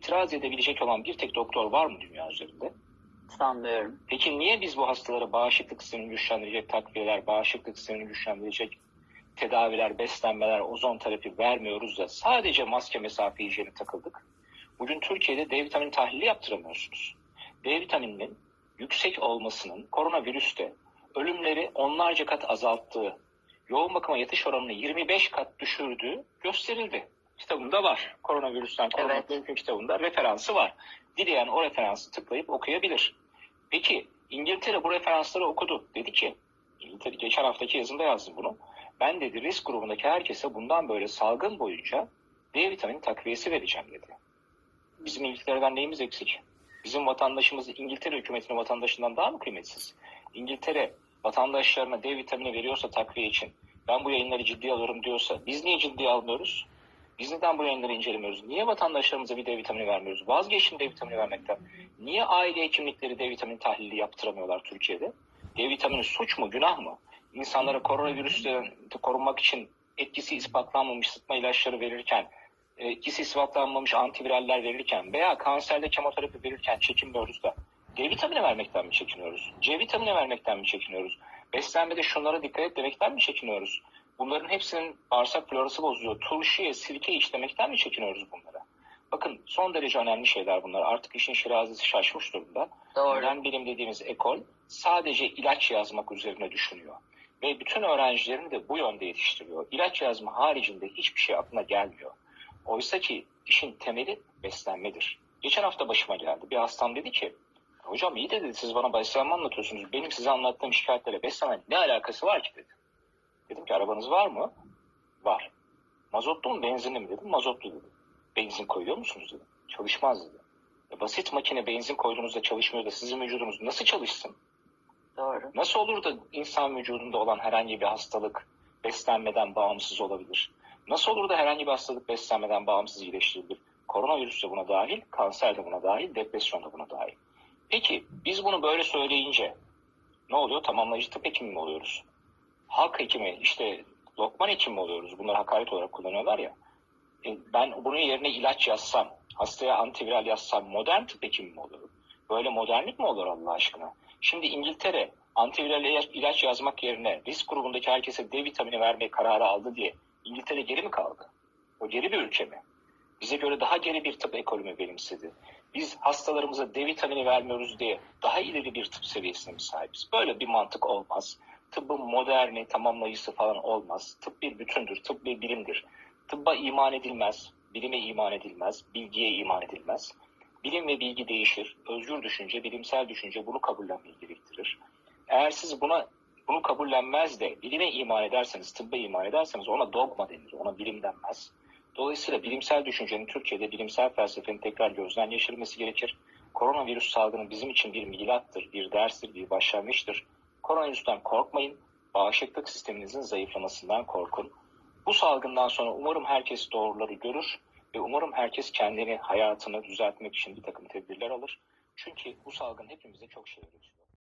itiraz edebilecek olan bir tek doktor var mı dünya üzerinde? Sanmıyorum. Peki niye biz bu hastalara bağışıklık sistemini güçlendirecek takviyeler, bağışıklık sistemini güçlendirecek tedaviler, beslenmeler, ozon terapi vermiyoruz da sadece maske mesafe hijyeni takıldık? Bugün Türkiye'de D vitamini tahlili yaptıramıyorsunuz. D vitamininin yüksek olmasının koronavirüste ölümleri onlarca kat azalttığı, yoğun bakıma yatış oranını 25 kat düşürdüğü gösterildi. Kitabımda var. Koronavirüsten korumak Evet. mümkün kitabında referansı var. Dileyen o referansı tıklayıp okuyabilir. Peki İngiltere bu referansları okudu. Dedi ki, İngiltere geçen haftaki yazımda yazdım bunu. Ben dedi risk grubundaki herkese bundan böyle salgın boyunca D vitamini takviyesi vereceğim dedi. Bizim İngiltere'den neyimiz eksik? Bizim vatandaşımız İngiltere hükümetinin vatandaşından daha mı kıymetsiz? İngiltere vatandaşlarına D vitamini veriyorsa takviye için ben bu yayınları ciddiye alıyorum diyorsa biz niye ciddiye almıyoruz? Biz neden bu yayınları incelemiyoruz? Niye vatandaşlarımıza bir D vitamini vermiyoruz? Vazgeçin D vitamini vermekten. Niye aile hekimlikleri D vitamini tahlili yaptıramıyorlar Türkiye'de? D vitamini suç mu, günah mı? İnsanlara koronavirüsten korunmak için etkisi ispatlanmamış sıtma ilaçları verirken, etkisi ispatlanmamış antiviraller verirken veya kanserde kemoterapi verirken çekinmiyoruz da D vitamini vermekten mi çekiniyoruz? C vitamini vermekten mi çekiniyoruz? Beslenmede şunlara dikkat et demekten mi çekiniyoruz? Bunların hepsinin bağırsak florası bozuyor. Turşuya, sirke iç demekten mi çekiniyoruz bunlara? Bakın son derece önemli şeyler bunlar. Artık işin şirazesi şaşmış durumda. Doğru. Modern bilim dediğimiz ekol sadece ilaç yazmak üzerine düşünüyor. Ve bütün öğrencilerini de bu yönde yetiştiriyor. İlaç yazma haricinde hiçbir şey aklına gelmiyor. Oysa ki işin temeli beslenmedir. Geçen hafta başıma geldi. Bir hastam dedi ki, hocam iyi de dedi siz bana beslenme anlatıyorsunuz. Benim size anlattığım şikayetlerle beslenme ne alakası var ki dedi. Dedim ki arabanız var mı? Var. Mazotlu mu benzinli mi dedim. Mazotlu dedi. Benzin koyuyor musunuz dedim. Çalışmaz dedi. E, basit makine benzin koyduğunuzda çalışmıyor da sizin vücudunuz nasıl çalışsın? Doğru. Nasıl olur da insan vücudunda olan herhangi bir hastalık beslenmeden bağımsız olabilir? Nasıl olur da herhangi bir hastalık beslenmeden bağımsız iyileştirilir? Koronavirüs de buna dahil, kanser de buna dahil, depresyon da buna dahil. Peki biz bunu böyle söyleyince ne oluyor? Tamamlayıcı tıp hekimi mi oluyoruz? Halk hekimi, işte lokman hekim mi oluyoruz? Bunları hakaret olarak kullanıyorlar ya. E, ben bunun yerine ilaç yazsam, hastaya antiviral yazsam modern tıp hekimi mi oluyorum? Böyle modernlik mi olur Allah aşkına? Şimdi İngiltere antiviral ilaç, yazmak yerine risk grubundaki herkese D vitamini vermeye kararı aldı diye İngiltere geri mi kaldı? O geri bir ülke mi? Bize göre daha geri bir tıp ekolü mü benimsedi? Biz hastalarımıza D vitamini vermiyoruz diye daha ileri bir tıp seviyesine mi sahibiz? Böyle bir mantık olmaz. Tıbbın moderni, tamamlayıcısı falan olmaz. Tıp bir bütündür, tıp bir bilimdir. Tıbba iman edilmez, bilime iman edilmez, bilgiye iman edilmez. Bilim ve bilgi değişir. Özgür düşünce, bilimsel düşünce bunu kabullenmeyi gerektirir. Eğer siz buna bunu kabullenmez de bilime iman ederseniz, tıbba iman ederseniz ona dogma denir, ona bilim denmez. Dolayısıyla bilimsel düşüncenin Türkiye'de bilimsel felsefenin tekrar gözden geçirilmesi gerekir. Koronavirüs salgını bizim için bir milattır, bir derstir, bir başlangıçtır. Koronavirüsten korkmayın, bağışıklık sisteminizin zayıflamasından korkun. Bu salgından sonra umarım herkes doğruları görür ve umarım herkes kendini, hayatını düzeltmek için bir takım tedbirler alır. Çünkü bu salgın hepimize çok şey öğretiyor.